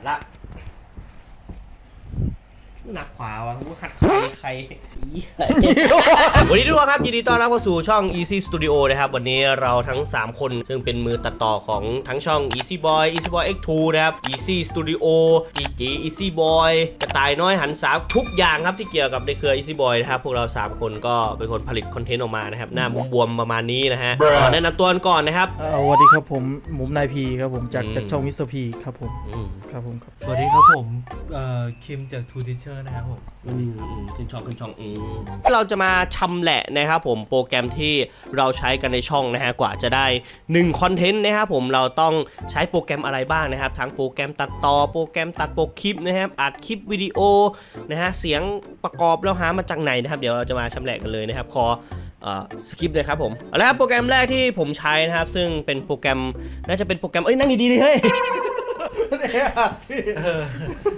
ตัดละ หนักขวาวะกูขัดใครใครอีวันนี้ทุกคนครับยินดีต้อนรับเข้าสู่ช่อง Easy Studio นะครับ วันนี้เราทั้ง 3 คนซึ่งเป็นมือตัดต่อของทั้งช่อง Easy Boy Easy Boy X2 นะครับ Easy Studio จีจี Easy Boy กระต่ายน้อยหันสาทุกอย่างครับที่เกี่ยวกับในเครือ Easy Boy นะครับพวกเรา 3 คนก็เป็นคนผลิตคอนเทนต์ออกมานะครับหน้าบวมๆประมาณนี้นะฮะขอแนะนำตัวกันก่อนนะครับ เอ่อสวัสดีครับผมหมุมนายพีครับผมจากอืม จากช่องมิสเตอร์พีครับผมอืมครับผมครับสวัสดีครับผมเอ่อคิมจาก Two Teacher นะครับผมอืมอืมขึ้นช่องขึ้นช่องอืมเราจะมาชำแหละนะครับผมโปรแกรมที่เราใช้กันในช่องนะฮะกว่าจะได้1คอนเทนต์นะครับผมเราต้องใช้โปรแกรมอะไรบ้างนะครับ ทั้งโปรแกรมตัดต่อโปรแกรมตัดโปรคลิปนะครับอัดคลิปวิดีโอนะฮะเสียงประกอบแล้วหามาจากไหนนะครับ เดี๋ยวเราจะมาชำแหละกันเลยนะครับขอสคริปต์เลยครับผมเอาละครับโปรแกรมแรกที่ผมใช้นะครับ ซึ่งเป็นโปรแกรมน่าจะเป็นโปรแกรมเอ้ยนั่งดีๆดิเฮ้ย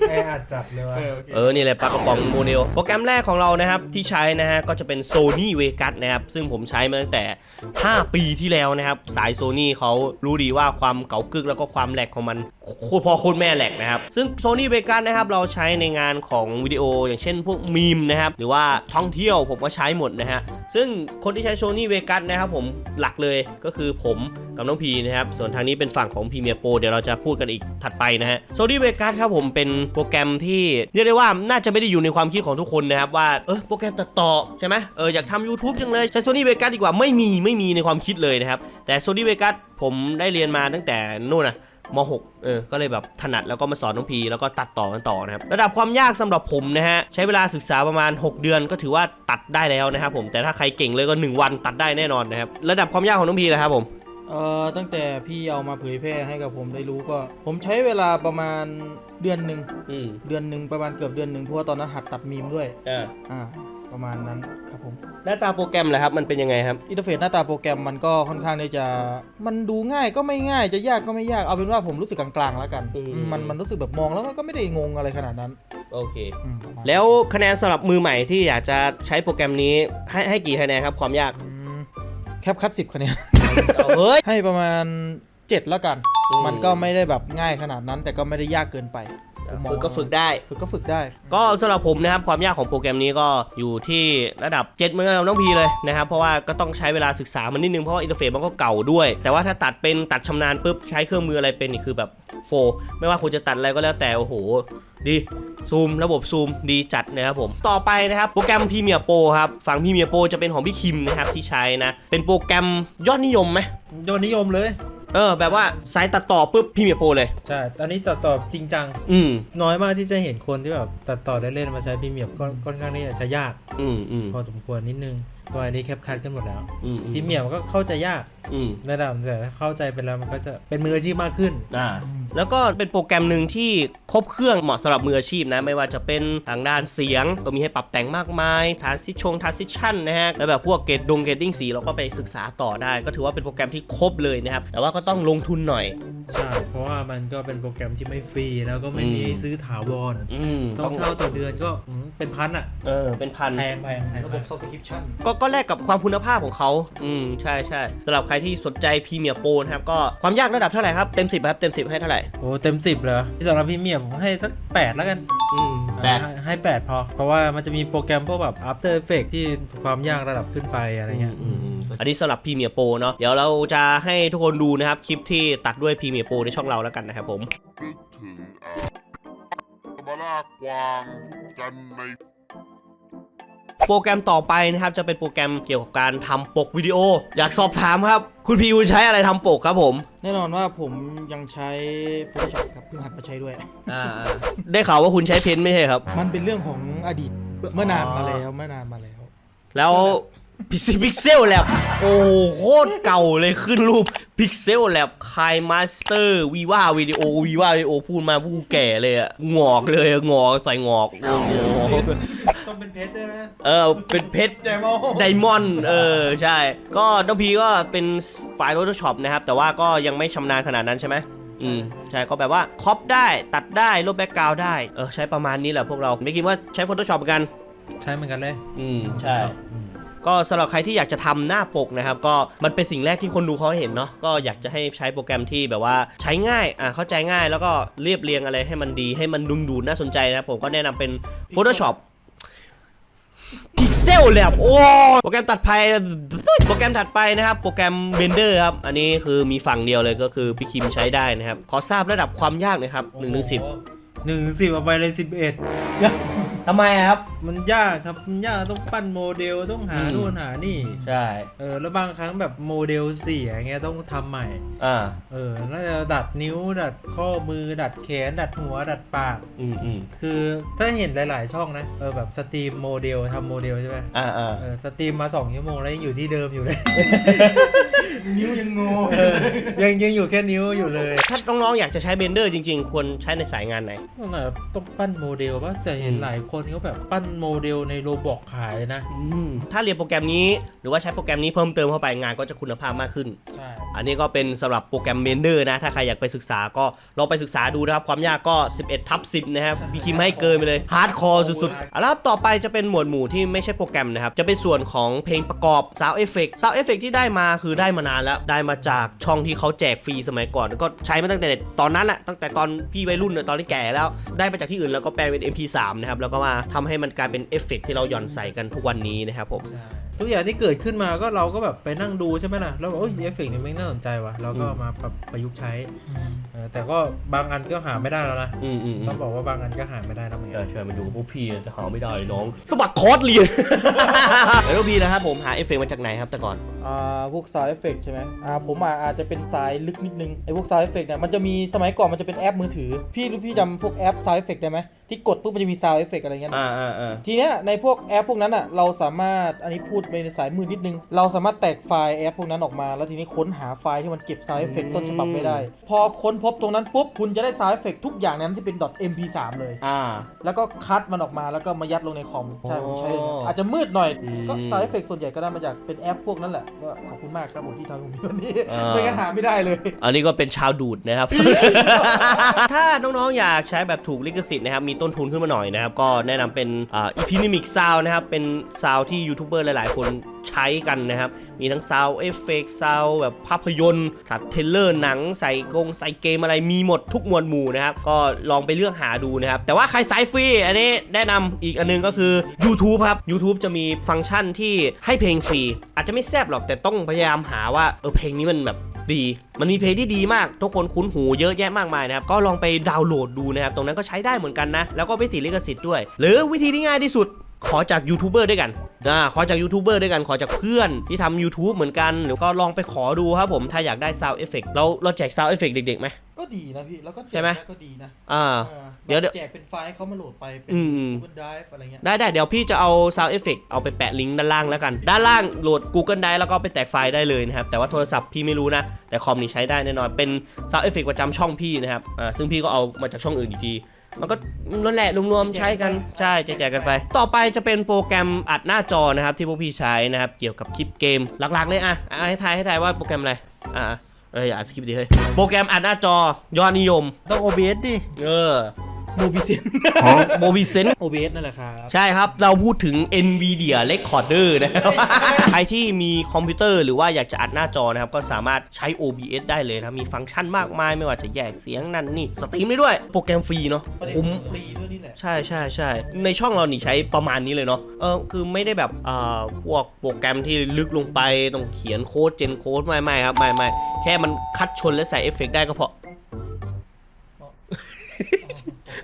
แออัดจัดเลยว่ะเออ นี่แหละปลากระป๋องโมเดล โปรแกรมแรกของเรานะครับ ที่ใช้นะฮะ ก็จะเป็น Sony Vegas นะครับ ซึ่งผมใช้มาตั้งแต่ 5 ปีที่แล้วนะครับ สาย Sony เขารู้ดีว่าความเก๋ากึกแล้วก็ความแหลกของมันโคตรพอโคตรแม่แหลกนะครับ ซึ่ง Sony Vegas นะครับ เราใช้ในงานของวิดีโอ อย่างเช่นพวกมีมนะครับ หรือว่าท่องเที่ยวผมก็ใช้หมดนะฮะ ซึ่งคนที่ใช้ Sony Vegas นะครับผมหลักเลยก็คือผมกับน้องพีนะครับ ส่วนทางนี้เป็นฝั่งของ Premiere Pro เดี๋ยวเราจะพูดกันอีกถัดไปนะฮะ Sony Vegas ครับผมเป็นโปรแกรมที่เรียกได้ว่าน่าจะไม่ได้อยู่ในความคิดของทุกคนนะครับว่าเออโปรแกรมตัดต่อใช่ไหมเอออยากทำ YouTube จังเลยใช้ Sony Vegas ดีกว่าไม่มีไม่มีในความคิดเลยนะครับแต่ Sony Vegas ผมได้เรียนมาตั้งแต่นู่นนะม .6 เออ ก็เลยแบบถนัดแล้วก็มาสอนน้องพีแล้วก็ตัดต่อกันต่อนะครับ ระดับความยากสำหรับผมนะฮะ ใช้เวลาศึกษาประมาณ 6 เดือนก็ถือว่าตัดได้แล้วนะครับผม แต่ถ้าใครเก่งเลยก็ 1 วันตัดได้แน่นอนนะครับ ระดับความยากของน้องพีนะครับผม เอ่อตั้งแต่พี่เอามาเผยแพร่ให้กับผมได้รู้ก็ ผมใช้เวลาประมาณเดือนหนึ่งอืมเดือนหนึ่งประมาณเกือบเดือนหนึ่งเพราะว่าตอนนั้นหัดตัดมีมด้วย อ่าอ่า ประมาณนั้นครับผม หน้าตาโปรแกรมแหละครับมันเป็นยังไงครับ อินเทอร์เฟซหน้าตาโปรแกรมมันก็ค่อนข้างที่จะ มันดูง่ายก็ไม่ง่ายจะยากก็ไม่ยากเอาเป็นว่าผมรู้สึกกลางๆแล้วกันอืม อืมมันมันรู้สึกแบบมองแล้วมันก็ไม่ได้งงอะไรขนาดนั้นโอเค อืมประมาณแล้วคะแนนสำหรับมือใหม่ที่อยากจะใช้โปรแกรมนี้ให้ให้กี่คะแนนครับความยาก อืมแคปคัดสิบคะแนน เอาเฮ้ยให้ประมาณ 7 แล้วกันอืมมันก็ไม่ได้แบบง่ายขนาดนั้น แต่ก็ไม่ได้ยากเกินไป ผมมองฝึกก็ฝึกได้ ฝึกก็ฝึกได้ ก็สำหรับผมนะครับความยากของโปรแกรมนี้ก็อยู่ที่ระดับ7เหมือนกับน้องพีเลยนะครับเพราะว่าก็ต้องใช้เวลาศึกษามันนิดนึงเพราะว่าอินเทอร์เฟซมันก็เก่าด้วย แต่ว่าถ้าตัดเป็นตัดชำนาญปุ๊บใช้เครื่องมืออะไรเป็นนี่คือแบบโฟร์ไม่ว่าคุณจะตัดอะไรก็แล้วแต่โอ้โห ดีซูมระบบซูมดีจัดนะครับผมต่อไปนะครับโปรแกรม Premiere Pro ครับฝั่ง Premiere Pro จะเป็นของพี่คิมนะครับที่ใช้นะเป็นโปรแกรมยอดนิยมไหมยอดนิยมเลย เออ แบบว่าสายตัดต่อปุ๊บ Premiere Pro เลย ใช่ตอนนี้ตัดต่อจริงจัง อืมน้อยมากที่จะเห็นคนที่แบบตัดต่อได้เล่นมาใช้พรีเมียมก็ค่อนข้างที่จะยาก อืมอืมพอสมควรนิดนึงตัวอันนี้แคปคัดกันหมดแล้วอืมพรีเมียมก็เข้าใจยากอืมระดับแต่ถ้าเข้าใจไปแล้วมันก็จะเป็นมืออาชีพมากขึ้น อ่าแล้วก็เป็นโปรแกรมหนึ่งที่ครบเครื่องเหมาะสำหรับมืออาชีพนะ ไม่ว่าจะเป็นทางด้านเสียง ก็มีให้ปรับแต่งมากมายทานซิชงทานซิชันนะฮะ แล้วแบบพวกเกรดดงเกรดดิ้งสีเราก็ไปศึกษาต่อได้ ก็ถือว่าเป็นโปรแกรมที่ครบเลยนะครับ แต่ว่าก็ต้องลงทุนหน่อย ใช่ เพราะว่ามันก็เป็นโปรแกรมที่ไม่ฟรี แล้วก็ไม่มีอืมให้ซื้อถาวร อืมต้องเช่าต่อเดือนก็อืมเป็นพันอะ เออเป็นพัน แพงแพงแพง ระบบ subscription ก็ก็แลกกับความคุณภาพของเขา อืม ใช่ใช่สำหรับใครที่สนใจพรีเมียร์โปรนะครับ ก็ความยากระดับเท่าไหร่ครับ เต็ม 10ครับ เต็ม 10 ให้เท่าไหร่ โอ้เต็มสิบเลยที่สำหรับพรีเมียมผมให้สักแปดแล้วกัน อืมแปด ให้ให้แปดพอ เพราะว่ามันจะมีโปรแกรมพวกแบบ After Effects ที่ความยากระดับขึ้นไปอะไรเงี้ยอืมอืมอันนี้สำหรับพรีเมียร์โปรเนาะ เดี๋ยวเราจะให้ทุกคนดูนะครับคลิปที่ตัดด้วยพรีเมียร์โปรในช่องเราแล้วกันนะครับผม นึกถึงอ่ามาลากกวางกันใน โปรแกรมต่อไปนะครับจะเป็นโปรแกรมเกี่ยวกับการทำปกวิดีโอ อยากสอบถามครับ คุณพีคุณใช้อะไรทำปกครับผม แน่นอนว่าผมยังใช้ Photoshop ครับเพิ่งหัดมาใช้ด้วยอ่าได้ข่าวว่าคุณใช้เพนท์ไม่ใช่ครับ มันเป็นเรื่องของอดีตเมื่อนานมาแล้วเมื่อนานมาแล้ว แล้วพิซพิกเซลแลบโอ้โหโคตรเก่าเลยขึ้นรูปพิกเซลแลบคายมาสเตอร์วีว่าวิดีโอวีว่าวิดีโอพูดมาพูดแก่เลยอะงอกเลยอะงอกใส่งอกโอ้โห ต้องเป็นเพชรด้วยนะเออเป็นเพชรไดมอนด์เออ ใช่ ก็น้องพีก็เป็นฝ่าย Photoshop นะครับ แต่ว่าก็ยังไม่ชำนาญขนาดนั้นใช่ไหมอืม ใช่ ก็แบบว่าครอปได้ตัดได้ลบแบ็กกราวด์ได้ เออ ใช้ประมาณนี้แหละพวกเรา ไม่คิดว่าใช้ Photoshop เหมือนกัน ใช้เหมือนกันเลย อืม ใช่อืมก็สำหรับใครที่อยากจะทำหน้าปกนะครับ ก็มันเป็นสิ่งแรกที่คนดูเขาเห็นเนาะก็อยากจะให้ใช้โปรแกรมที่แบบว่าใช้ง่ายอ่าเข้าใจง่ายแล้วก็เรียบเรียงอะไรให้มันดีให้มันดึงดูดน่าสนใจนะครับผมก็แนะนำเป็น Photoshop Pixel Lab โอ้โปรแกรมตัดไปโปรแกรมถัดไปนะครับ โปรแกรม Blender ครับ อันนี้คือมีฝั่งเดียวเลยก็คือพี่คิมใช้ได้นะครับ ขอทราบระดับความยากหนะครับ1นึงสิบหนึ่งถึงสิบเอาไปเลยสิบเอ็ด ทำไมครับ มันยากครับมันยากต้องปั้นโมเดลต้องหาอืม นู่นหานี่ ใช่เออแล้วบางครั้งแบบโมเดลเสียเงี้ยต้องทำใหม่ อ่าเออแล้วจะดัดนิ้ว ดัดข้อมือ ดัดแขน ดัดหัว ดัดปาก อืมอืมคือถ้าเห็นหลายๆช่องนะเออแบบสตรีมโมเดลทำโมเดลใช่ไหมอ่าอ่าเออสตรีมมาสองชั่วโมงแล้วยังอยู่ที่เดิมอยู่เลย นิ้วยังงงเออยังยังอยู่แค่นิ้วอยู่เลย ถ้าน้องๆอยากจะใช้ Blender จริง ๆ ควรใช้ในสายงานไหนต้องแบบต้องปั้นโมเดลป่ะแต่เห็นอืมหลายคนเขาแบบปั้นโมเดลในโรบอกขายนะอืมถ้าเรียนโปรแกรมนี้หรือว่าใช้โปรแกรมนี้เพิ่มเติมเข้าไปงานก็จะคุณภาพมากขึ้น ใช่ อันนี้ก็เป็นสำหรับโปรแกรม Blender นะ ถ้าใครอยากไปศึกษาก็ลองไปศึกษาดูนะครับ ความยากก็ 11ทับ10 นะครับพี่คิมให้เกินไปเลยฮาร์ดคอร์สุดๆเอาละครับต่อไปจะเป็นหมวดหมู่ที่ไม่ใช่โปรแกรมนะครับ จะเป็นส่วนของเพลงประกอบ Sound Effect Sound Effect ที่ได้มาคือได้มานานแล้วได้มาจากช่องที่เขาแจกฟรีสมัยก่อน ก็ใช้มาตั้งแต่ตอนนั้นแหละตั้งแต่ตอนพี่วัยรุ่นเนี่ยตอนที่แก่แล้ว ได้มาจากที่อื่นแล้วก็แปลงเป็น MP3 นะครับแล้วก็มาทำให้มันกลายเป็นเอฟเฟกต์ที่เราหย่อนใส่กันทุกวันนี้นะครับผม ทุกอย่างที่เกิดขึ้นมาก็เราก็แบบไปนั่งดูใช่ไหมล่ะแล้วบอกโอ้ยเอฟเฟกต์นี่ไม่งน่าสนใจว่ะเราก็อืมมาปรับประยุกต์ใช้เออแต่ก็บางอันก็หาไม่ได้แล้วนะอืมอืมอืต้อมงบอกว่าบางอันก็หาไม่ได้แล้วเหมือนเอกัอนช่วยมาดูกับพวกพี่จะหาไม่ได้น้องสมัครคอร์สเรียน แล้วก็พี่นะครับผมหาเอฟเฟกต์มาจากไหนครับแต่ก่อน อ่าพวกซาวเอฟเฟกใช่ไหมอ่าผมอะอาจจะเป็นสายลึกนิดนึงไอ้พวกซาวเอฟเฟกเนี่ยมันจะมีสมัยก่อนมันจะเป็นแอปมือถือ พี่รู้พี่จำพวกแอปซาวเอฟเฟกได้ไหมที่กดปุ๊บมันจะมีซาวเอฟเฟกอะไรเงี้ยนะอ่าอ่าอ่า ทีเนี้ยในพวกแอปพวกนั้นอะเราสามารถอันนี้พูดไปในสายมือนิดนึง เราสามารถแตกไฟล์แอปพวกนั้นออกมา แล้วทีนี้ค้นหาไฟล์ที่มันเก็บซาวเอฟเฟกต้นฉบับไว้ได้ พอค้นพบตรงนั้นปุ๊บคุณจะได้ซาวเอฟเฟกทุกอย่างนั้นที่เป็น .mp3 เลย อ่า แล้วก็คัดมันออกมาแล้วก็มายัดลงในคอมใช่ผมใช้อย่างนั้นอ๋อออาจจะมืดหน่อยอืมก็ซาวเอฟเฟกส่วนใหญ่ก็ได้มาจากเป็นแอปพวกนั้นแหละว่าขอบคุณมากครับผมที่ทำให้ผมมีวันนี้อ่า ไม่งั้นหาไม่ได้เลย อันนี้ก็เป็นชาวดูดนะครับ ถ้าน้องๆ อยากใช้แบบถูกลิขสิทธิ์นะครับ มีต้นทุนขึ้นมาหน่อยนะครับ ก็แนะนำเป็นอ่า Epidemic Sound นะครับ เป็นซาวที่ยูทูบเบอร์หลายๆคนใช้กันนะครับ มีทั้งซาวเอฟเฟกซาวแบบภาพยนตร์ตัดเทเลอร์หนังใส่กงใส่เกมอะไรมีหมดทุกหมวดหมู่นะครับ ก็ลองไปเลือกหาดูนะครับ แต่ว่าใครสายฟรี อันนี้แนะนำอีกอันนึงก็คือ YouTube ครับ YouTube จะมีฟังก์ชันที่ให้เพลงฟรี อาจจะไม่แซบหรอกแต่ต้องพยายามหาว่าเออเพลงนี้มันแบบดีมันมีเพลงที่ดีมาก ทุกคนคุ้นหูเยอะแยะมากมายนะครับ ก็ลองไปดาวน์โหลดดูนะครับ ตรงนั้นก็ใช้ได้เหมือนกันนะ แล้วก็ไม่ติดลิขสิทธิ์ด้วย หรือวิธีที่ง่ายที่สุด ขอจากยูทูบเบอร์ด้วยกันนะขอจากยูทูบเบอร์ด้วยกันขอจากเพื่อนที่ทำ YouTube เหมือนกันหรือก็ลองไปขอดูครับผมถ้าอยากได้ Sound Effect เราเราแจก Sound Effect เด็กๆไหมก็ดีนะพี่ แล้วก็แจใช่กไหมแล้วก็ดีนะอ่าเออเดี๋ยวเดี๋ยวแจกเป็นไฟล์ให้เขามาโหลดไป เป็นอืม Google Drive อะไรเงี้ยได้ได้เดี๋ยวพี่จะเอา Sound Effect เอาไปแปะลิงก์ด้านล่างแล้วกัน ด้านล่างโหลด Google Drive แล้วก็ไปแตกไฟล์ได้เลยนะครับ แต่ว่าโทรศัพท์พี่ไม่รู้นะ แต่คอมนี่ใช้ได้แน่นอนเป็น Sound Effect ประจำช่องพี่นะครับอ่าซึ่งพี่ก็เอามาจากช่องอื่นอีกที มันก็นั่นแหละรวมๆใช้กันใช่แจกๆกันไป ต่อไปจะเป็นโปรแกรมอัดหน้าจอนะครับที่พวกพี่ใช้นะครับเกี่ยวกับคลิปเกมหลักๆเลยอะอะให้ทายให้ทายว่าโปรแกรมอะไรอ่าเอ้ยอย่าสคริปต์ดิเฮ้ยโปรแกรมอัดหน้าจอยอดนิยม ต้อง OBS ดิเออ โมบิเซนโมบิเซน OBS นั่นแหละครับ ใช่ครับ เราพูดถึง NVIDIA Recorder นะครับ ใครที่มีคอมพิวเตอร์หรือว่าอยากจะอัดหน้าจอนะครับ ก็สามารถใช้ OBS ได้เลยนะครับ มีฟังก์ชันมากมายไม่ว่าจะแยกเสียงนั่นนี่ สตรีมได้ด้วย โปรแกรมฟรีเนาะประเด็นคุ้ม ฟรีด้วยนี่แหละ ใช่ใช่ใช่ในช่องเรานี่ใช้ประมาณนี้เลยเนาะ เออคือไม่ได้แบบอ่าพวกโปรแกรมที่ลึกลงไปต้องเขียนโค้ดเจนโค้ดไม่ไม่ครับไม่ไม่แค่มันคัดชนและใส่เอฟเฟกต์ได้ก็พอ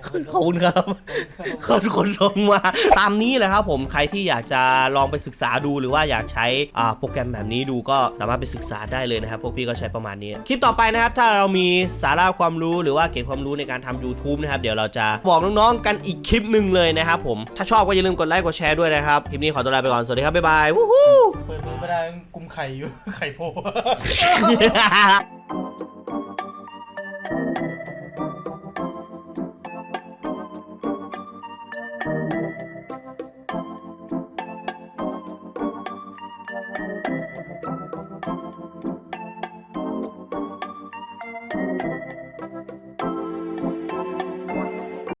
ขอบคุณครับขอบคนส่งมาตามนี้แหละครับผมใครที่อยากจะลองไปศึกษาดูหรือว่าอยากใช้โปรแกรมแบบนี้ดูก็สามารถไปศึกษาได้เลยนะครับ พวกพี่ก็ใช้ประมาณนี้ คลิปต่อไปนะครับ ถ้าเรามีสาระความรู้หรือว่าเก็บความรู้ในการทำ YouTube นะครับ เดี๋ยวเราจะบอกน้องๆกันอีกคลิปหนึ่งเลยนะครับผมถ้าชอบก็อย่าลืมกดไลค์กดแชร์ด้วยนะครับคลิปนี้ขอตัวลาไปก่อนสวัสดีครับบ๊ายบายวู้ฮู้เปิดมือไม่ได้กุมไข่อยู่ไข่โพ